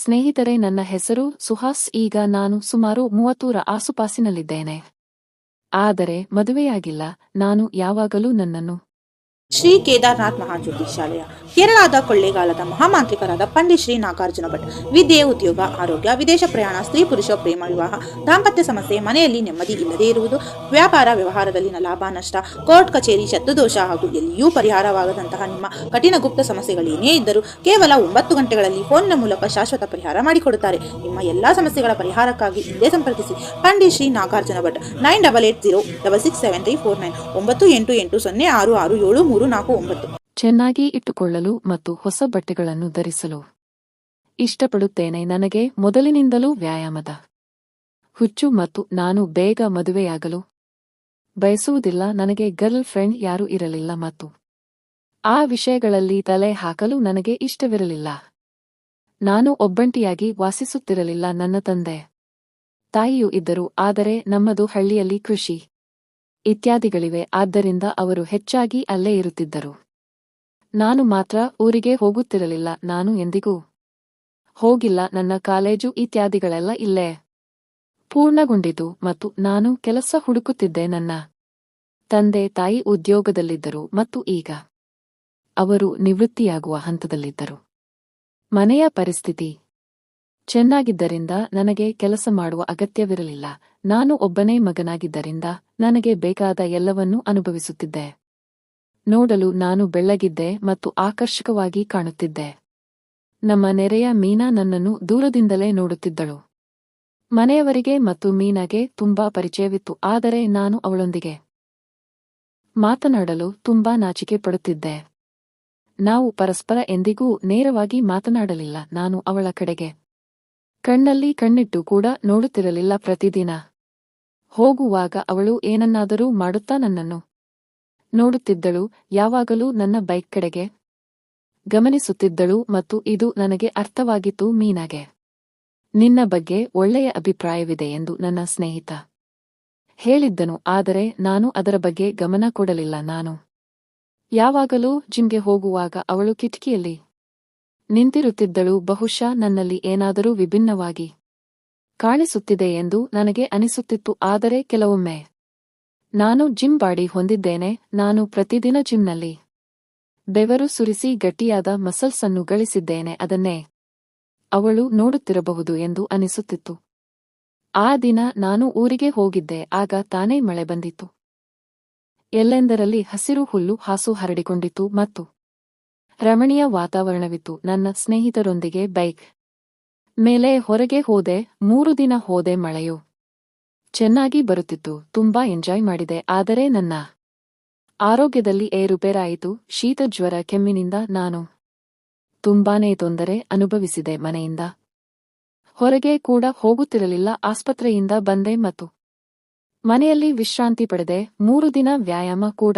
ಸ್ನೇಹಿತರೆ ನನ್ನ ಹೆಸರು ಸುಹಾಸ್. ಈಗ ನಾನು ಸುಮಾರು ಮೂವತ್ತೂರ ಆಸುಪಾಸಿನಲ್ಲಿದ್ದೇನೆ. ಆದರೆ ಮದುವೆಯಾಗಿಲ್ಲ. ನಾನು ಯಾವಾಗಲೂ ನನ್ನನ್ನು ಶ್ರೀ ಕೇದಾರ್ನಾಥ್ ಮಹಾಜ್ಯೋತಿಷಾಲಯ ಕೇರಳದ ಕೊಳ್ಳೇಗಾಲದ ಮಹಾಮಾಂತ್ರಿಕರಾದ ಪಂಡಿತ್ ಶ್ರೀ ನಾಗಾರ್ಜುನ ಭಟ್. ವಿದ್ಯೆ, ಉದ್ಯೋಗ, ಆರೋಗ್ಯ, ವಿದೇಶ ಪ್ರಯಾಣ, ಸ್ತ್ರೀ ಪುರುಷ ಪ್ರೇಮ, ವಿವಾಹ, ದಾಂಪತ್ಯ ಸಮಸ್ಯೆ, ಮನೆಯಲ್ಲಿ ನೆಮ್ಮದಿ ಇಲ್ಲದೇ ಇರುವುದು, ವ್ಯಾಪಾರ ವ್ಯವಹಾರದಲ್ಲಿನ ಲಾಭ, ನಷ್ಟ, ಕೋರ್ಟ್ ಕಚೇರಿ ಶತ್ರುದೋಷ ಹಾಗೂ ಎಲ್ಲಿಯೂ ಪರಿಹಾರವಾಗದಂತಹ ನಿಮ್ಮ ಕಠಿಣ ಗುಪ್ತ ಸಮಸ್ಯೆಗಳೇನೇ ಇದ್ದರೂ ಕೇವಲ ಒಂಬತ್ತು ಗಂಟೆಗಳಲ್ಲಿ ಫೋನ್ನ ಮೂಲಕ ಶಾಶ್ವತ ಪರಿಹಾರ ಮಾಡಿಕೊಡುತ್ತಾರೆ. ನಿಮ್ಮ ಎಲ್ಲಾ ಸಮಸ್ಯೆಗಳ ಪರಿಹಾರಕ್ಕಾಗಿ ಇಲ್ಲೇ ಸಂಪರ್ಕಿಸಿ. Pandit Shri Nagarjuna Bhat, nine double eight zero double six seven three four nine, ಒಂಬತ್ತು ಎಂಟು ಎಂಟು ಸೊನ್ನೆ ಆರು ಆರು ಏಳು ಮೂರು. ನಾಲ್ಕು, ಒಂಬತ್ತು. ಚೆನ್ನಾಗಿ ಇಟ್ಟುಕೊಳ್ಳಲು ಮತ್ತು ಹೊಸ ಬಟ್ಟೆಗಳನ್ನು ಧರಿಸಲು. ಇಷ್ಟಪಡುತ್ತೇನೆ ನನಗೆ ಮೊದಲಿನಿಂದಲೂ ವ್ಯಾಯಾಮದ. ಹುಚ್ಚು ಮತ್ತು ನಾನು ಬೇಗ ಮದುವೆಯಾಗಲು ಬಯಸುವುದಿಲ್ಲ, ನನಗೆ ಗರ್ಲ್ ಫ್ರೆಂಡ್ ಯಾರೂ ಇರಲಿಲ್ಲ ಮತ್ತು ಆ ವಿಷಯಗಳಲ್ಲಿ ತಲೆ ಹಾಕಲು ನನಗೆ ಇಷ್ಟವಿರಲಿಲ್ಲ. ನಾನು ಒಬ್ಬಂಟಿಯಾಗಿ ವಾಸಿಸುತ್ತಿರಲಿಲ್ಲ, ನನ್ನ ತಂದೆ ತಾಯಿಯೂ ಇದ್ದರು, ಆದರೆ ನಮ್ಮದು ಹಳ್ಳಿಯಲ್ಲಿ ಕೃಷಿ. ಇತ್ಯಾದಿಗಳಿವೆ, ಆದ್ದರಿಂದ ಅವರು ಹೆಚ್ಚಾಗಿ ಅಲ್ಲೇ ಇರುತ್ತಿದ್ದರು. ನಾನು ಮಾತ್ರ ಊರಿಗೆ ಹೋಗುತ್ತಿರಲಿಲ್ಲ, ನಾನು ಎಂದಿಗೂ ಹೋಗಿಲ್ಲ, ನನ್ನ ಕಾಲೇಜು ಇತ್ಯಾದಿಗಳೆಲ್ಲ ಇಲ್ಲೇ ಪೂರ್ಣಗೊಂಡಿತು ಮತ್ತು ನಾನು ಕೆಲಸ ಹುಡುಕುತ್ತಿದ್ದೆ, ನನ್ನ ತಂದೆ ತಾಯಿ ಉದ್ಯೋಗದಲ್ಲಿದ್ದರು ಮತ್ತು ಈಗ ಅವರು ನಿವೃತ್ತಿಯಾಗುವ ಹಂತದಲ್ಲಿದ್ದರು. ಮನೆಯ ಪರಿಸ್ಥಿತಿ ಚೆನ್ನಾಗಿದ್ದರಿಂದ ನನಗೆ ಕೆಲಸ ಮಾಡುವ ಅಗತ್ಯವಿರಲಿಲ್ಲ. ನಾನು ಒಬ್ಬನೇ ಮಗನಾಗಿದ್ದರಿಂದ ನನಗೆ ಬೇಕಾದ ಎಲ್ಲವನ್ನೂ ಅನುಭವಿಸುತ್ತಿದ್ದೆ. ನೋಡಲು ನಾನು ಬೆಳ್ಳಗಿದ್ದೆ ಮತ್ತು ಆಕರ್ಷಕವಾಗಿ ಕಾಣುತ್ತಿದ್ದೆ. ನಮ್ಮ ನೆರೆಯ ಮೀನಾ ನನ್ನನ್ನು ದೂರದಿಂದಲೇ ನೋಡುತ್ತಿದ್ದಳು. ಮನೆಯವರಿಗೆ ಮತ್ತು ಮೀನಾಗೆ ತುಂಬಾ ಪರಿಚಯವಿತ್ತು, ಆದರೆ ನಾನು ಅವಳೊಂದಿಗೆ ಮಾತನಾಡಲು ತುಂಬಾ ನಾಚಿಕೆ ಪಡುತ್ತಿದ್ದೆ. ನಾವು ಪರಸ್ಪರ ಎಂದಿಗೂ ನೇರವಾಗಿ ಮಾತನಾಡಲಿಲ್ಲ, ನಾನು ಅವಳ ಕಡೆಗೆ ಕಣ್ಣಲ್ಲಿ ಕಣ್ಣಿಟ್ಟು ಕೂಡ ನೋಡುತ್ತಿರಲಿಲ್ಲ ಪ್ರತಿದಿನ. ಹೋಗುವಾಗ ಅವಳು ಏನನ್ನಾದರೂ ಮಾಡುತ್ತಾ ನನ್ನನ್ನು. ನೋಡುತ್ತಿದ್ದಳು, ಯಾವಾಗಲೂ ನನ್ನ ಬೈಕ್ ಕಡೆಗೆ. ಗಮನಿಸುತ್ತಿದ್ದಳು ಮತ್ತು ಇದು ನನಗೆ ಅರ್ಥವಾಗಿತ್ತು ಮೀನಾಗೆ. ನಿನ್ನ ಬಗ್ಗೆ ಒಳ್ಳೆಯ ಅಭಿಪ್ರಾಯವಿದೆ ಎಂದು ನನ್ನ ಸ್ನೇಹಿತ ಹೇಳಿದ್ದನು, ಆದರೆ ನಾನು ಅದರ ಬಗ್ಗೆ ಗಮನ ಕೊಡಲಿಲ್ಲ ನಾನು. ಯಾವಾಗಲೂ ಜಿಮ್ಗೆ ಹೋಗುವಾಗ ಅವಳು ಕಿಟಕಿಯಲ್ಲಿ ನಿಂತಿರುತ್ತಿದ್ದಳು, ಬಹುಶಃ ನನ್ನಲ್ಲಿ ಏನಾದರೂ ವಿಭಿನ್ನವಾಗಿ ಕಾಣಿಸುತ್ತಿದೆ ಎಂದು ನನಗೆ ಅನಿಸುತ್ತಿತ್ತು, ಆದರೆ ಕೆಲವೊಮ್ಮೆ ನಾನು ಜಿಮ್ ಬಾಡಿ ಹೊಂದಿದ್ದೇನೆ, ನಾನು ಪ್ರತಿದಿನ ಜಿಮ್ನಲ್ಲಿ ಬೆವರು ಸುರಿಸಿ ಗಟ್ಟಿಯಾದ ಮಸಲ್ಸ್ ಅನ್ನು ಗಳಿಸಿದ್ದೇನೆ, ಅದನ್ನೇ ಅವಳು ನೋಡುತ್ತಿರಬಹುದು ಎಂದು ಅನಿಸುತ್ತಿತ್ತು. ಆ ದಿನ ನಾನು ಊರಿಗೆ ಹೋಗಿದ್ದೆ, ಆಗ ತಾನೇ ಮಳೆ ಬಂದಿತ್ತು. ಎಲ್ಲೆಂದರಲ್ಲಿ ಹಸಿರು ಹುಲ್ಲು ಹಾಸು ಹರಡಿಕೊಂಡಿತು ಮತ್ತು ರಮಣೀಯ ವಾತಾವರಣವಿತ್ತು. ನನ್ನ ಸ್ನೇಹಿತರೊಂದಿಗೆ ಬೈಕ್ ಮೇಲೆ ಹೊರಗೆ ಹೋದೆ. ಮೂರು ದಿನ ಹೋದೆ ಮಳೆಯು ಚೆನ್ನಾಗಿ ಬರುತ್ತಿತ್ತು. ತುಂಬಾ ಎಂಜಾಯ್ ಮಾಡಿದೆ. ಆದರೆ ನನ್ನ ಆರೋಗ್ಯದಲ್ಲಿ ಏರುಪೇರಾಯಿತು. ಶೀತ ಜ್ವರ ಕೆಮ್ಮಿನಿಂದ ನಾನು ತುಂಬಾನೇ ತೊಂದರೆ ಅನುಭವಿಸಿದೆ. ಮನೆಯಿಂದ ಹೊರಗೆ ಕೂಡ ಹೋಗುತ್ತಿರಲಿಲ್ಲ. ಆಸ್ಪತ್ರೆಯಿಂದ ಬಂದೆ ಮತ್ತು ಮನೆಯಲ್ಲಿ ವಿಶ್ರಾಂತಿ ಪಡೆದೆ. ಮೂರು ದಿನ ವ್ಯಾಯಾಮ ಕೂಡ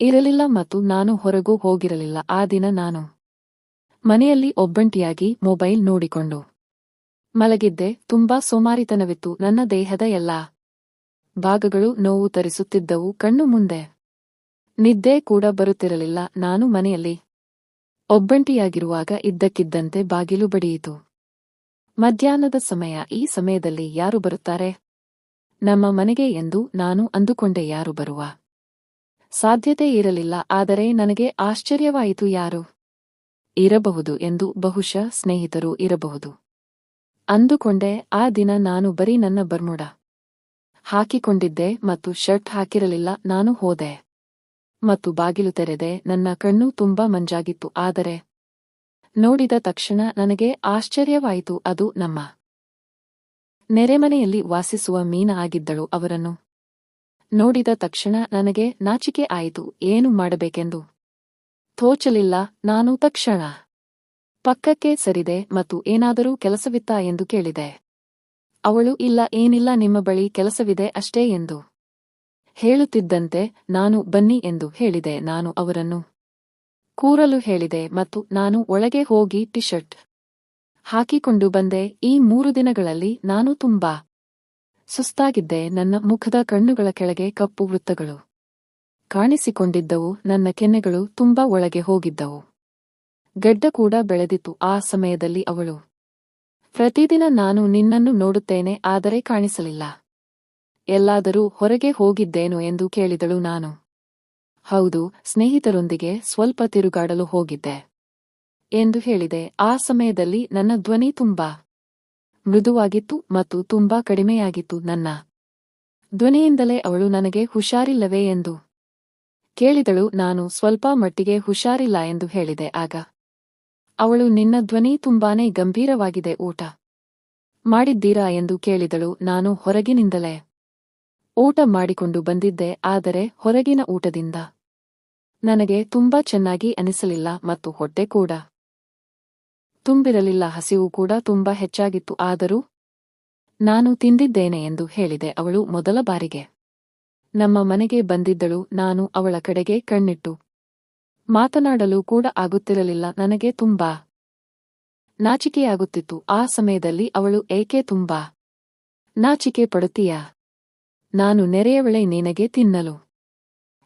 ಇರಲಿಲ್ಲ ಮತ್ತು ನಾನು ಹೊರಗೂ ಹೋಗಿರಲಿಲ್ಲ. ಆ ದಿನ ನಾನು ಮನೆಯಲ್ಲಿ ಒಬ್ಬಂಟಿಯಾಗಿ ಮೊಬೈಲ್ ನೋಡಿಕೊಂಡು ಮಲಗಿದ್ದೆ. ತುಂಬಾ ಸೋಮಾರಿತನವಿತ್ತು. ನನ್ನ ದೇಹದ ಎಲ್ಲಾ ಭಾಗಗಳು ನೋವು ತರಿಸುತ್ತಿದ್ದವು. ಕಣ್ಣು ಮುಂದೆ ನಿದ್ದೆ ಕೂಡ ಬರುತ್ತಿರಲಿಲ್ಲ. ನಾನು ಮನೆಯಲ್ಲಿ ಒಬ್ಬಂಟಿಯಾಗಿರುವಾಗ ಇದ್ದಕ್ಕಿದ್ದಂತೆ ಬಾಗಿಲು ಬಡಿಯಿತು. ಮಧ್ಯಾಹ್ನದ ಸಮಯ. ಈ ಸಮಯದಲ್ಲಿ ಯಾರು ಬರುತ್ತಾರೆ? ನಮ್ಮ ಮನೆಗೆ ಎಂದು ನಾನು ಅಂದುಕೊಂಡೆ. ಯಾರು ಬರುವ? ಸಾಧ್ಯತೆ ಇರಲಿಲ್ಲ, ಆದರೆ ನನಗೆ ಆಶ್ಚರ್ಯವಾಯಿತು ಯಾರು? ಇರಬಹುದು ಎಂದು ಬಹುಶಃ ಸ್ನೇಹಿತರು ಇರಬಹುದು. ಅಂದುಕೊಂಡೆ, ಆ ದಿನ ನಾನು ಬರೀ ನನ್ನ ಬರ್ಮುಡ ಹಾಕಿಕೊಂಡಿದ್ದೆ ಮತ್ತು ಶರ್ಟ್ ಹಾಕಿರಲಿಲ್ಲ, ನಾನು ಹೋದೆ. ಮತ್ತು ಬಾಗಿಲು ತೆರೆದೆ, ನನ್ನ ಕಣ್ಣು ತುಂಬಾ ಮಂಜಾಗಿತ್ತು, ಆದರೆ ನೋಡಿದ ತಕ್ಷಣ ನನಗೆ ಆಶ್ಚರ್ಯವಾಯಿತು, ಅದು ನಮ್ಮ ನೆರೆಮನೆಯಲ್ಲಿ ವಾಸಿಸುವ ಮೀನ ಆಗಿದ್ದಳು, ಅವರನ್ನು ನೋಡಿದ ತಕ್ಷಣ ನನಗೆ ನಾಚಿಕೆ ಆಯಿತು, ಏನು ಮಾಡಬೇಕೆಂದು. ತೋಚಲಿಲ್ಲ, ನಾನು ತಕ್ಷಣ. ಪಕ್ಕಕ್ಕೆ ಸರಿದೆ ಮತ್ತು ಏನಾದರೂ ಕೆಲಸವಿತ್ತಾ ಎಂದು ಕೇಳಿದೆ. ಅವಳು, ಇಲ್ಲ, ಏನಿಲ್ಲ, ನಿಮ್ಮ ಬಳಿ ಕೆಲಸವಿದೆ ಅಷ್ಟೇ ಎಂದು. ಹೇಳುತ್ತಿದ್ದಂತೆ ನಾನು ಬನ್ನಿ ಎಂದು ಹೇಳಿದೆ, ನಾನು ಅವರನ್ನು ಕೂರಲು ಹೇಳಿದೆ ಮತ್ತು ನಾನು ಒಳಗೆ ಹೋಗಿ ಟಿಶರ್ಟ್ ಹಾಕಿಕೊಂಡು ಬಂದೆ. ಈ ಮೂರು ದಿನಗಳಲ್ಲಿ ನಾನು ತುಂಬಾ ಸುಸ್ತಾಗಿದ್ದೆ. ನನ್ನ ಮುಖದ ಕಣ್ಣುಗಳ ಕೆಳಗೆ ಕಪ್ಪು ವೃತ್ತಗಳು ಕಾಣಿಸಿಕೊಂಡಿದ್ದವು. ನನ್ನ ಕೆನ್ನೆಗಳು ತುಂಬಾ ಒಳಗೆ ಹೋಗಿದ್ದವು. ಗಡ್ಡ ಕೂಡ ಬೆಳೆದಿತ್ತು. ಆ ಸಮಯದಲ್ಲಿ ಅವಳು, ಪ್ರತಿದಿನ ನಾನು ನಿನ್ನನ್ನು ನೋಡುತ್ತೇನೆ, ಆದರೆ ಕಾಣಿಸಲಿಲ್ಲ. ಎಲ್ಲಾದರೂ ಹೊರಗೆ ಹೋಗಿದ್ದೇನು? ಎಂದು ಕೇಳಿದಳು ನಾನು. ಹೌದು, ಸ್ನೇಹಿತರೊಂದಿಗೆ ಸ್ವಲ್ಪ ತಿರುಗಾಡಲು ಹೋಗಿದ್ದೆ, ಎಂದು ಹೇಳಿದೆ. ಆ ಸಮಯದಲ್ಲಿ ನನ್ನ ಧ್ವನಿ ತುಂಬಾ ಮೃದುವಾಗಿತ್ತು ಮತ್ತು ತುಂಬಾ ಕಡಿಮೆಯಾಗಿತ್ತು ನನ್ನ ಧ್ವನಿಯಿಂದಲೇ ಅವಳು ನನಗೆ ಹುಷಾರಿಲ್ಲವೇ ಎಂದು ಕೇಳಿದಳು. ನಾನು ಸ್ವಲ್ಪ ಮಟ್ಟಿಗೆ ಹುಷಾರಿಲ್ಲ ಎಂದು ಹೇಳಿದೆ. ಆಗ ಅವಳು, ನಿನ್ನ ಧ್ವನಿ ತುಂಬಾನೇ ಗಂಭೀರವಾಗಿದೆ, ಊಟ ಮಾಡಿದ್ದೀರಾ ಎಂದು ಕೇಳಿದಳು. ನಾನು ಹೊರಗಿನಿಂದಲೇ ಊಟ ಮಾಡಿಕೊಂಡು ಬಂದಿದ್ದೆ, ಆದರೆ ಹೊರಗಿನ ಊಟದಿಂದ ನನಗೆ ತುಂಬಾ ಚೆನ್ನಾಗಿ ಅನಿಸಲಿಲ್ಲ ಮತ್ತು ಹೊಟ್ಟೆ ಕೂಡ ತುಂಬಿರಲಿಲ್ಲ, ಹಸಿವು ಕೂಡ ತುಂಬಾ ಹೆಚ್ಚಾಗಿತ್ತು. ಆದರೂ ನಾನು ತಿಂದಿದ್ದೇನೆ ಎಂದು ಹೇಳಿದೆ, ಅವಳು ಮೊದಲ ಬಾರಿಗೆ. ನಮ್ಮ ಮನೆಗೆ ಬಂದಿದ್ದಳು, ನಾನು ಅವಳ ಕಡೆಗೆ ಕಣ್ಣಿಟ್ಟು. ಮಾತನಾಡಲು ಕೂಡ ಆಗುತ್ತಿರಲಿಲ್ಲ, ನನಗೆ ತುಂಬಾ ನಾಚಿಕೆಯಾಗುತ್ತಿತ್ತು. ಆ ಸಮಯದಲ್ಲಿ ಅವಳು, ಏಕೆ ತುಂಬಾ ನಾಚಿಕೆ ಪಡುತ್ತೀಯಾ? ನಾನು ನೆರೆಯವಳೆ ನಿನಗೆ ತಿನ್ನಲು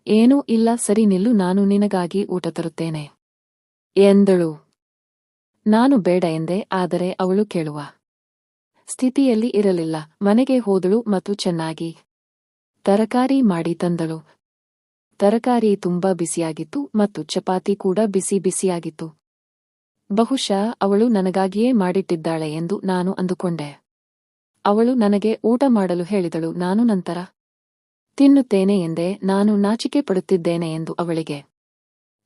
ಏನೂ ಇಲ್ಲ, ಸರಿ ನಿಲ್ಲು, ನಾನು ನಿನಗಾಗಿ ಊಟ ತರುತ್ತೇನೆ ಎಂದಳು. ನಾನು ಬೇಡ ಎಂದೆ, ಆದರೆ ಅವಳು ಕೇಳುವ. ಸ್ಥಿತಿಯಲ್ಲಿ ಇರಲಿಲ್ಲ, ಮನೆಗೆ ಹೋದಳು ಮತ್ತು ಚೆನ್ನಾಗಿ ತರಕಾರಿ ಮಾಡಿ ತಂದಳು. ತರಕಾರಿ ತುಂಬಾ ಬಿಸಿಯಾಗಿತ್ತು ಮತ್ತು ಚಪಾತಿ ಕೂಡ ಬಿಸಿ ಬಿಸಿಯಾಗಿತ್ತು. ಬಹುಶಃ ಅವಳು ನನಗಾಗಿಯೇ ಮಾಡಿಟ್ಟಿದ್ದಾಳೆ ಎಂದು ನಾನು ಅಂದುಕೊಂಡೆ. ಅವಳು ನನಗೆ ಊಟ ಮಾಡಲು ಹೇಳಿದಳು, ನಾನು ನಂತರ ತಿನ್ನುತ್ತೇನೆ ಎಂದೇ, ನಾನು ನಾಚಿಕೆ ಪಡುತ್ತಿದ್ದೇನೆ ಎಂದು ಅವಳಿಗೆ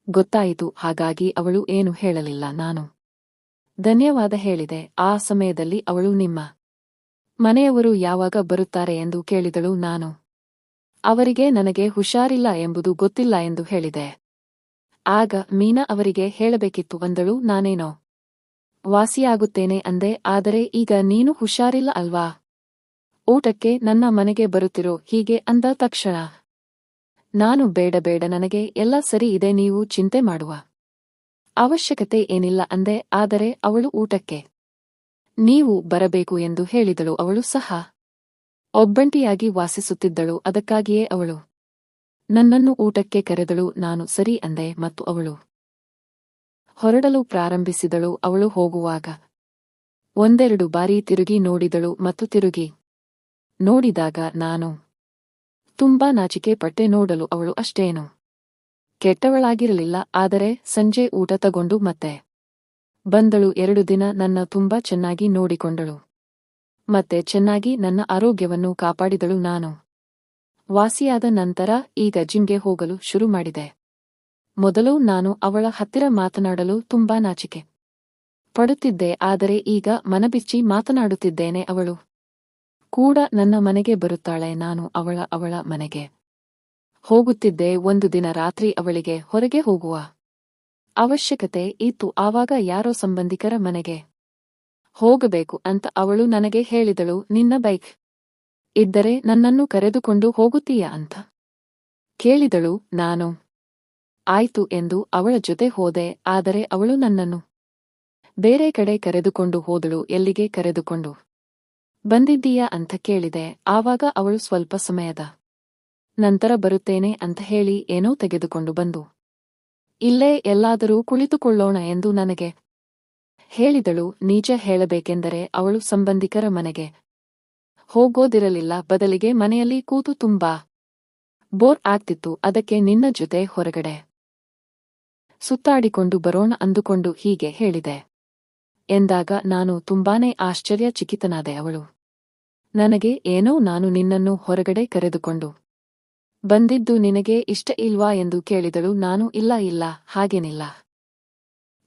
ಗೊತ್ತಾಯಿತು, ಹಾಗಾಗಿ ಅವಳು ಏನು ಹೇಳಲಿಲ್ಲ, ನಾನು ಧನ್ಯವಾದ ಹೇಳಿದೆ, ಆ ಸಮಯದಲ್ಲಿ ಅವಳು ನಿಮ್ಮ ಮನೆಯವರು ಯಾವಾಗ ಬರುತ್ತಾರೆ ಎಂದು ಕೇಳಿದಳು ನಾನು. ಅವರಿಗೆ ನನಗೆ ಹುಷಾರಿಲ್ಲ ಎಂಬುದು ಗೊತ್ತಿಲ್ಲ ಎಂದು ಹೇಳಿದೆ. ಆಗ ಮೀನಾ ಅವರಿಗೆ ಹೇಳಬೇಕಿತ್ತು, ಅಂದಳು, ನಾನೇನೋ ವಾಸಿಯಾಗುತ್ತೇನೆ ಅಂದೆ, ಆದರೆ ಈಗ ನೀನು ಹುಷಾರಿಲ್ಲ ಅಲ್ವಾ? ಊಟಕ್ಕೆ ನನ್ನ ಮನೆಗೆ ಬರುತ್ತಿರೋ ಹೀಗೆ ಅಂದ ತಕ್ಷಣ. ನಾನು ಬೇಡ ಬೇಡ, ನನಗೆ ಎಲ್ಲ ಸರಿ ಇದೆ, ನೀವು ಚಿಂತೆ ಮಾಡುವ. ಅವಶ್ಯಕತೆ ಏನಿಲ್ಲ ಅಂದೆ, ಆದರೆ ಅವಳು ಊಟಕ್ಕೆ. ನೀವು ಬರಬೇಕು ಎಂದು ಹೇಳಿದಳು ಅವಳು ಸಹ. ಒಬ್ಬಂಟಿಯಾಗಿ ವಾಸಿಸುತ್ತಿದ್ದಳು, ಅದಕ್ಕಾಗಿಯೇ ಅವಳು. ನನ್ನನ್ನು ಊಟಕ್ಕೆ ಕರೆದಳು, ನಾನು ಸರಿ ಅಂದೆ, ಮತ್ತು ಅವಳು ಹೊರಡಲು ಪ್ರಾರಂಭಿಸಿದಳು, ಅವಳು ಹೋಗುವಾಗ. ಒಂದೆರಡು ಬಾರಿ ತಿರುಗಿ ನೋಡಿದಳು ಮತ್ತು ತಿರುಗಿ ನೋಡಿದಾಗ ನಾನು ತುಂಬಾ ನಾಚಿಕೆ ಪಟ್ಟೆ ನೋಡಲು ಅವಳು ಅಷ್ಟೇನು. ಕೆಟ್ಟವಳಾಗಿರಲಿಲ್ಲ, ಆದರೆ ಸಂಜೆ ಊಟ ತಗೊಂಡು ಮತ್ತೆ ಬಂದಳು. ಎರಡು ದಿನ ನನ್ನ ತುಂಬಾ ಚೆನ್ನಾಗಿ ನೋಡಿಕೊಂಡಳು. ಮತ್ತೆ ಚೆನ್ನಾಗಿ ನನ್ನ ಆರೋಗ್ಯವನ್ನು ಕಾಪಾಡಿದಳು ನಾನು. ವಾಸಿಯಾದ ನಂತರ ಈಗ ಜಿಮ್ಗೆ ಹೋಗಲು ಶುರು ಮಾಡಿದೆ. ಮೊದಲು ನಾನು ಅವಳ ಹತ್ತಿರ ಮಾತನಾಡಲು ತುಂಬಾ ನಾಚಿಕೆ ಪಡುತ್ತಿದ್ದೆ, ಆದರೆ ಈಗ ಮನಬಿಚ್ಚಿ ಮಾತನಾಡುತ್ತಿದ್ದೇನೆ ಅವಳು. ಕೂಡ ನನ್ನ ಮನೆಗೆ ಬರುತ್ತಾಳೆ, ನಾನು ಅವಳ ಅವಳ ಮನೆಗೆ. ಹೋಗುತ್ತಿದ್ದೆ, ಒಂದು ದಿನ ರಾತ್ರಿ ಅವಳಿಗೆ, ಹೊರಗೆ ಹೋಗುವ ಅವಶ್ಯಕತೆ ಇತ್ತು, ಆವಾಗ ಯಾರೋ ಸಂಬಂಧಿಕರ ಮನೆಗೆ ಹೋಗಬೇಕು ಅಂತ ಅವಳು ನನಗೆ ಹೇಳಿದಳು, ನಿನ್ನ ಬೈಕ್ ಇದ್ದರೆ ನನ್ನನ್ನು ಕರೆದುಕೊಂಡು ಹೋಗುತ್ತೀಯ ಅಂತ ಕೇಳಿದಳು ನಾನು. ಆಯ್ತು ಎಂದು ಅವಳ ಜೊತೆ ಹೋದೆ, ಆದರೆ ಅವಳು ನನ್ನನ್ನು ಬೇರೆ ಕಡೆ ಕರೆದುಕೊಂಡು ಹೋದಳು, ಎಲ್ಲಿಗೆ ಕರೆದುಕೊಂಡು ಬಂದಿದ್ದೀಯಾ ಅಂತ ಕೇಳಿದೆ, ಆವಾಗ ಅವಳು ಸ್ವಲ್ಪ ಸಮಯದ ನಂತರ ಬರುತ್ತೇನೆ ಅಂತ ಹೇಳಿ ಏನೋ ತೆಗೆದುಕೊಂಡು ಬಂದು, ಇಲ್ಲೇ ಎಲ್ಲಾದರೂ ಕುಳಿತುಕೊಳ್ಳೋಣ ಎಂದು ನನಗೆ ಹೇಳಿದಳು. ನಿಜ ಹೇಳಬೇಕೆಂದರೆ ಅವಳು ಸಂಬಂಧಿಕರ ಮನೆಗೆ ಹೋಗೋದಿರಲಿಲ್ಲ. ಬದಲಿಗೆ ಮನೆಯಲ್ಲಿ ಕೂತು ತುಂಬಾ ಬೋರ್ ಆಗ್ತಿತ್ತು. ಅದಕ್ಕೆ ನಿನ್ನ ಜೊತೆ ಹೊರಗಡೆ ಸುತ್ತಾಡಿಕೊಂಡು ಬರೋಣ ಅಂದುಕೊಂಡು ಹೀಗೆ ಹೇಳಿದೆ. ಎಂದಾಗ ನಾನು ತುಂಬಾನೇ ಆಶ್ಚರ್ಯಚಕಿತನಾದೆ ಅವಳು. ನನಗೆ ಏನೋ ನಾನು ನಿನ್ನನ್ನು ಹೊರಗಡೆ ಕರೆದುಕೊಂಡು ಬಂದಿದ್ದು ನಿನಗೆ ಇಷ್ಟ ಇಲ್ವಾ ಎಂದು ಕೇಳಿದಳು. ನಾನು, ಇಲ್ಲ ಇಲ್ಲ, ಹಾಗೇನಿಲ್ಲ.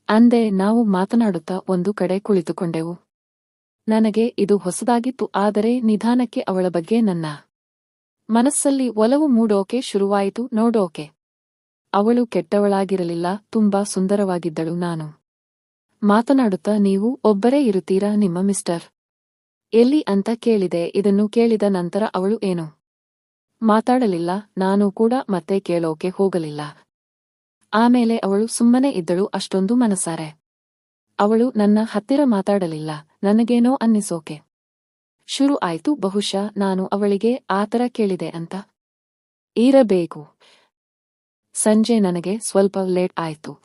ಅಂದೆ, ನಾವು ಮಾತನಾಡುತ್ತಾ ಒಂದು ಕಡೆ ಕುಳಿತುಕೊಂಡೆವು. ನನಗೆ ಇದು ಹೊಸದಾಗಿತ್ತು, ಆದರೆ ನಿಧಾನಕ್ಕೆ ಅವಳ ಬಗ್ಗೆ ನನ್ನ ಮನಸ್ಸಲ್ಲಿ ಒಲವು ಮೂಡೋಕೆ ಶುರುವಾಯಿತು. ನೋಡೋಕೆ. ಅವಳು ಕೆಟ್ಟವಳಾಗಿರಲಿಲ್ಲ, ತುಂಬಾ ಸುಂದರವಾಗಿದ್ದಳು ನಾನು. ಮಾತನಾಡುತ್ತಾ, ನೀವು ಒಬ್ಬರೇ ಇರುತ್ತೀರಾ ನಿಮ್ಮ ಮಿಸ್ಟರ್? ಎಲ್ಲಿ ಅಂತ ಕೇಳಿದೆ. ಇದನ್ನು ಕೇಳಿದ ನಂತರ ಅವಳು, ಏನು? ಮಾತಾಡಲಿಲ್ಲ, ನಾನು ಕೂಡ ಮತ್ತೆ ಕೇಳೋಕೆ ಹೋಗಲಿಲ್ಲ. ಆಮೇಲೆ ಅವಳು ಸುಮ್ಮನೆ ಇದ್ದಳು ಅಷ್ಟೊಂದು ಮನಸಾರೆ. ಅವಳು ನನ್ನ ಹತ್ತಿರ ಮಾತಾಡಲಿಲ್ಲ, ನನಗೇನೋ ಅನ್ನಿಸೋಕೆ. ಶುರು ಆಯ್ತು, ಬಹುಶಃ ನಾನು ಅವಳಿಗೆ ಆತರ ಕೇಳಿದೆ ಅಂತ. ಇರಬೇಕು. ಸಂಜೆ ನನಗೆ ಸ್ವಲ್ಪ ಲೇಟ್ ಆಯ್ತು.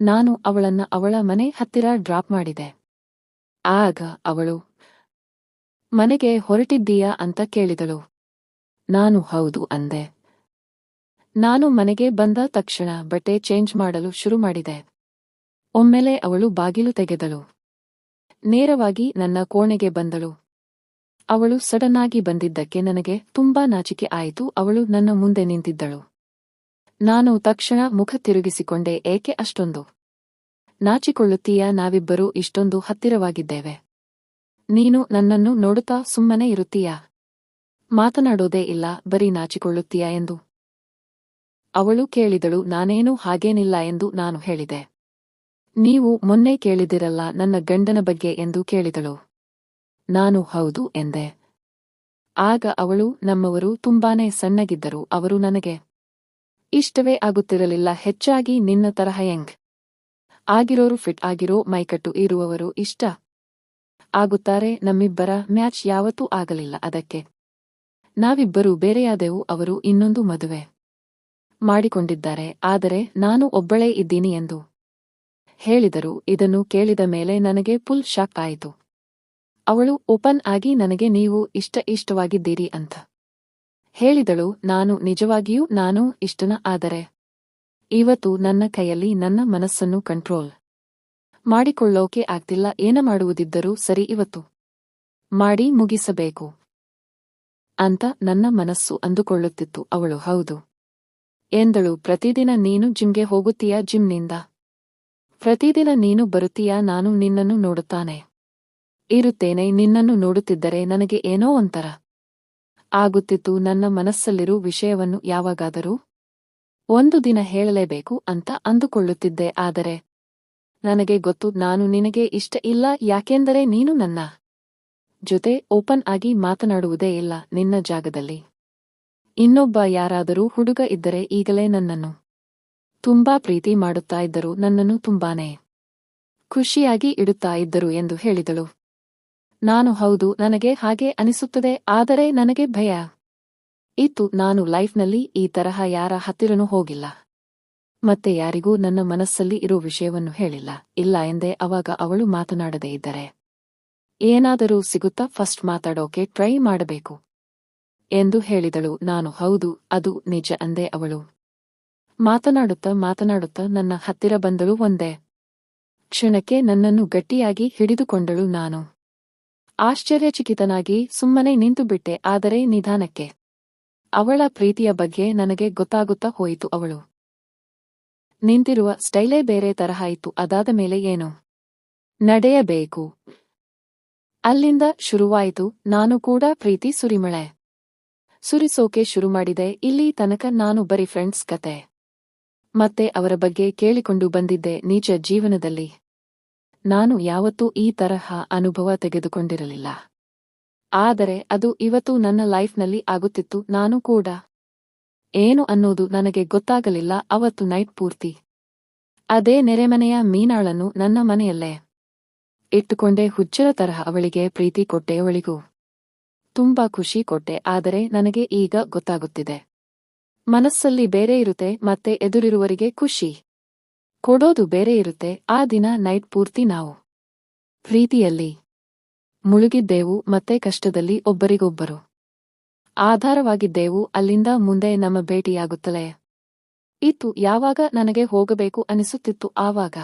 ನಾನು ಅವಳನ್ನ ಅವಳ ಮನೆ ಹತ್ತಿರ ಡ್ರಾಪ್ ಮಾಡಿದೆ. ಆಗ ಅವಳು, ಮನೆಗೆ ಹೊರಟಿದ್ದೀಯಾ? ಅಂತ ಕೇಳಿದಳು. ನಾನು ಹೌದು ಅಂದೆ. ನಾನು ಮನೆಗೆ ಬಂದ ತಕ್ಷಣ ಬಟ್ಟೆ ಚೇಂಜ್ ಮಾಡಲು ಶುರು ಮಾಡಿದೆ. ಒಮ್ಮೆಲೆ ಅವಳು ಬಾಗಿಲು ತೆಗೆದಳು. ನೇರವಾಗಿ ನನ್ನ ಕೋಣೆಗೆ ಬಂದಳು. ಅವಳು ಸಡನ್ ಆಗಿ ಬಂದಿದ್ದಕ್ಕೆ ನನಗೆ ತುಂಬಾ ನಾಚಿಕೆ ಆಯಿತು, ಅವಳು ನನ್ನ ಮುಂದೆ ನಿಂತಿದ್ದಳು. ನಾನು ತಕ್ಷಣ ಮುಖ ತಿರುಗಿಸಿಕೊಂಡೆ, ಏಕೆ ಅಷ್ಟೊಂದು? ನಾಚಿಕೊಳ್ಳುತ್ತೀಯ ನಾವಿಬ್ಬರೂ ಇಷ್ಟೊಂದು ಹತ್ತಿರವಾಗಿದ್ದೇವೆ. ನೀನು ನನ್ನನ್ನು ನೋಡುತ್ತಾ ಸುಮ್ಮನೆ ಇರುತ್ತೀಯಾ? ಮಾತನಾಡೋದೇ ಇಲ್ಲ, ಬರೀ ನಾಚಿಕೊಳ್ಳುತ್ತೀಯ ಎಂದು. ಅವಳು ಕೇಳಿದಳು, ನಾನೇನೂ ಹಾಗೇನಿಲ್ಲ ಎಂದು ನಾನು ಹೇಳಿದೆ. ನೀವು ಮೊನ್ನೆ ಕೇಳಿದಿರಲ್ಲ, ನನ್ನ ಗಂಡನ ಬಗ್ಗೆ ಎಂದು ಕೇಳಿದಳು. ನಾನು ಹೌದು ಎಂದೆ. ಆಗ ಅವಳು, ನಮ್ಮವರು ತುಂಬಾನೇ ಸಣ್ಣಗಿದ್ದರು, ಅವರು ನನಗೆ, ಇಷ್ಟವೇ ಆಗುತ್ತಿರಲಿಲ್ಲ, ಹೆಚ್ಚಾಗಿ ನಿನ್ನ ತರಹ ಯಂಗ್. ಆಗಿರೋರು ಫಿಟ್ ಆಗಿರೋ, ಮೈಕಟ್ಟು ಇರುವವರು ಇಷ್ಟ. ಆಗುತ್ತಾರೆ, ನಮ್ಮಿಬ್ಬರ ಮ್ಯಾಚ್ ಯಾವತ್ತೂ ಆಗಲಿಲ್ಲ, ಅದಕ್ಕೆ. ನಾವಿಬ್ಬರೂ ಬೇರೆಯಾದೆವು, ಅವರು ಇನ್ನೊಂದು ಮದುವೆ ಮಾಡಿಕೊಂಡಿದ್ದಾರೆ, ಆದರೆ ನಾನು ಒಬ್ಬಳೇ ಇದ್ದೀನಿ ಎಂದು ಹೇಳಿದರು. ಇದನ್ನು ಕೇಳಿದ ಮೇಲೆ ನನಗೆ ಫುಲ್ ಶಾಕ್ ಆಯಿತು. ಅವಳು ಓಪನ್ ಆಗಿ ನನಗೆ, ನೀವು ಇಷ್ಟ ಇಷ್ಟವಾಗಿದ್ದೀರಿ ಅಂತ ಹೇಳಿದಳು. ನಾನು ನಿಜವಾಗಿಯೂ, ನಾನು ಇಷ್ಟನ, ಆದರೆ ಇವತ್ತು ನನ್ನ ಕೈಯಲ್ಲಿ ನನ್ನ ಮನಸ್ಸನ್ನು ಕಂಟ್ರೋಲ್ ಮಾಡಿಕೊಳ್ಳೋಕೆ ಆಗ್ತಿಲ್ಲ. ಏನ ಮಾಡುವುದಿದ್ದರೂ ಸರಿ, ಇವತ್ತು ಮಾಡಿ ಮುಗಿಸಬೇಕು. ಅಂತ ನನ್ನ ಮನಸ್ಸು ಅಂದುಕೊಳ್ಳುತ್ತಿತ್ತು. ಅವಳು, ಹೌದು. ಎಂದಳು, ಪ್ರತಿದಿನ ನೀನು ಜಿಮ್ಗೆ ಹೋಗುತ್ತೀಯಾ ಜಿಮ್ನಿಂದ? ಪ್ರತಿದಿನ ನೀನು ಬರುತ್ತೀಯ? ನಾನು ನಿನ್ನನ್ನು ನೋಡುತ್ತಾನೆ. ಇರುತ್ತೇನೆ, ನಿನ್ನನ್ನು ನೋಡುತ್ತಿದ್ದರೆ ನನಗೆ ಏನೋ ಒಂಥರ ಆಗುತ್ತಿತ್ತು. ನನ್ನ ಮನಸ್ಸಲ್ಲಿರೋ ವಿಷಯವನ್ನು ಯಾವಾಗಾದರೂ ಒಂದು ದಿನ ಹೇಳಲೇಬೇಕು ಅಂತ ಅಂದುಕೊಳ್ಳುತ್ತಿದ್ದೆ. ಆದರೆ ನನಗೆ ಗೊತ್ತು, ನಾನು ನಿನಗೆ ಇಷ್ಟ ಇಲ್ಲ, ಯಾಕೆಂದರೆ ನೀನು ನನ್ನ ಜೊತೆ ಓಪನ್ ಆಗಿ ಮಾತನಾಡುವುದೇ ಇಲ್ಲ ನಿನ್ನ ಜಾಗದಲ್ಲಿ. ಇನ್ನೊಬ್ಬ ಯಾರಾದರೂ ಹುಡುಗ ಇದ್ದರೆ ಈಗಲೇ ನನ್ನನ್ನು ತುಂಬಾ ಪ್ರೀತಿ ಮಾಡುತ್ತಾ ಇದ್ದರು ನನ್ನನ್ನು ತುಂಬಾನೇ ಖುಷಿಯಾಗಿ ಇಡುತ್ತಾ ಇದ್ದರು ಎಂದು ಹೇಳಿದಳು. ನಾನು ಹೌದು, ನನಗೆ ಹಾಗೆ ಅನಿಸುತ್ತದೆ, ಆದರೆ ನನಗೆ ಭಯ ಇತ್ತು. ನಾನು ಲೈಫ್ನಲ್ಲಿ ಈ ತರಹ ಯಾರ ಹತ್ತಿರನೂ ಹೋಗಿಲ್ಲ. ಮತ್ತೆ ಯಾರಿಗೂ ನನ್ನ ಮನಸ್ಸಲ್ಲಿ ಇರೋ ವಿಷಯವನ್ನು ಹೇಳಿಲ್ಲ. ಇಲ್ಲ ಎಂದೇ ಅವಾಗ ಅವಳು ಮಾತನಾಡದೇ ಇದ್ದರೆ. ಏನಾದರೂ ಸಿಗುತ್ತಾ ಫಸ್ಟ್ ಮಾತಾಡೋಕೆ ಟ್ರೈ ಮಾಡಬೇಕು. ಎಂದು ಹೇಳಿದಳು. ನಾನು ಹೌದು, ಅದು ನಿಜ ಅಂದೆ ಅವಳು. ಮಾತನಾಡುತ್ತ ಮಾತನಾಡುತ್ತ ನನ್ನ ಹತ್ತಿರ ಬಂದಳು ಒಂದೇ. ಕ್ಷಣಕ್ಕೆ ನನ್ನನ್ನು ಗಟ್ಟಿಯಾಗಿ ಹಿಡಿದುಕೊಂಡಳು ನಾನು. ಆಶ್ಚರ್ಯಚಕಿತನಾಗಿ ಸುಮ್ಮನೆ ನಿಂತುಬಿಟ್ಟೆ ಆದರೆ ನಿಧಾನಕ್ಕೆ. ಅವಳ ಪ್ರೀತಿಯ ಬಗ್ಗೆ ನನಗೆ ಗೊತ್ತಾಗುತ್ತಾ ಹೋಯಿತು ಅವಳು. ನಿಂತಿರುವ ಸ್ಟೈಲೇ ಬೇರೆ ತರಹ ಇತ್ತು, ಅದಾದ ಮೇಲೆ ಏನು? ನಡೆಯಬೇಕು. ಅಲ್ಲಿಂದ ಶುರುವಾಯಿತು. ನಾನು ಕೂಡ ಪ್ರೀತಿ ಸುರಿಮಳೆ. ಸುರಿಸೋಕೆ ಶುರು ಮಾಡಿದೆ ಇಲ್ಲಿ ತನಕ ನಾನು ಬರೀ ಫ್ರೆಂಡ್ಸ್ ಕತೆ. ಮತ್ತೆ ಅವರ ಬಗ್ಗೆ ಕೇಳಿಕೊಂಡು ಬಂದಿದ್ದೆ ನಿಜ ಜೀವನದಲ್ಲಿ. ನಾನು ಯಾವತ್ತೂ ಈ ತರಹ ಅನುಭವ ತೆಗೆದುಕೊಂಡಿರಲಿಲ್ಲ. ಆದರೆ ಅದು ಇವತ್ತು ನನ್ನ ಲೈಫ್ನಲ್ಲಿ ಆಗುತ್ತಿತ್ತು. ನಾನು ಕೂಡ. ಏನು ಅನ್ನೋದು ನನಗೆ ಗೊತ್ತಾಗಲಿಲ್ಲ. ಅವತ್ತು ನೈಟ್ ಪೂರ್ತಿ. ಅದೇ ನೆರೆಮನೆಯ ಮೀನಾಳನ್ನು ನನ್ನ ಮನೆಯಲ್ಲೇ. ಇಟ್ಟುಕೊಂಡೆ ಹುಚ್ಚರ ತರಹ ಅವಳಿಗೆ ಪ್ರೀತಿ ಕೊಟ್ಟೆ ಅವಳಿಗೂ. ತುಂಬಾ ಖುಷಿ ಕೊಟ್ಟೆ, ಆದರೆ ನನಗೆ ಈಗ ಗೊತ್ತಾಗುತ್ತಿದೆ. ಮನಸ್ಸಲ್ಲಿ ಬೇರೆ ಇರುತ್ತೆ, ಮತ್ತೆ ಎದುರಿರುವರಿಗೆ ಖುಷಿ. ಕೊಡೋದು ಬೇರೆ ಇರುತ್ತೆ, ಆ ದಿನ ನೈಟ್ ಪೂರ್ತಿ ನಾವು. ಪ್ರೀತಿಯಲ್ಲಿ ಮುಳುಗಿದ್ದೆವು, ಮತ್ತೆ ಕಷ್ಟದಲ್ಲಿ ಒಬ್ಬರಿಗೊಬ್ಬರು. ಆಧಾರವಾಗಿದ್ದೆವು, ಅಲ್ಲಿಂದ ಮುಂದೆ ನಮ್ಮ ಭೇಟಿಯಾಗುತ್ತಲೇ. ಇತ್ತು, ಯಾವಾಗ ನನಗೆ ಹೋಗಬೇಕು ಅನಿಸುತ್ತಿತ್ತು, ಆವಾಗ.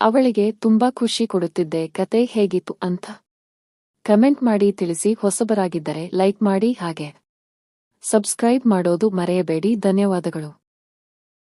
ಅವಳಿಗೆ ತುಂಬಾ ಖುಷಿ ಕೊಡುತ್ತಿದ್ದೆ, ಕತೆ ಹೇಗಿತ್ತು ಅಂತ. ಕಮೆಂಟ್ ಮಾಡಿ ತಿಳಿಸಿ, ಹೊಸಬರಾಗಿದ್ದರೆ ಲೈಕ್ ಮಾಡಿ ಹಾಗೆ. ಸಬ್ಸ್ಕ್ರೈಬ್ ಮಾಡೋದು ಮರೆಯಬೇಡಿ, ಧನ್ಯವಾದಗಳು.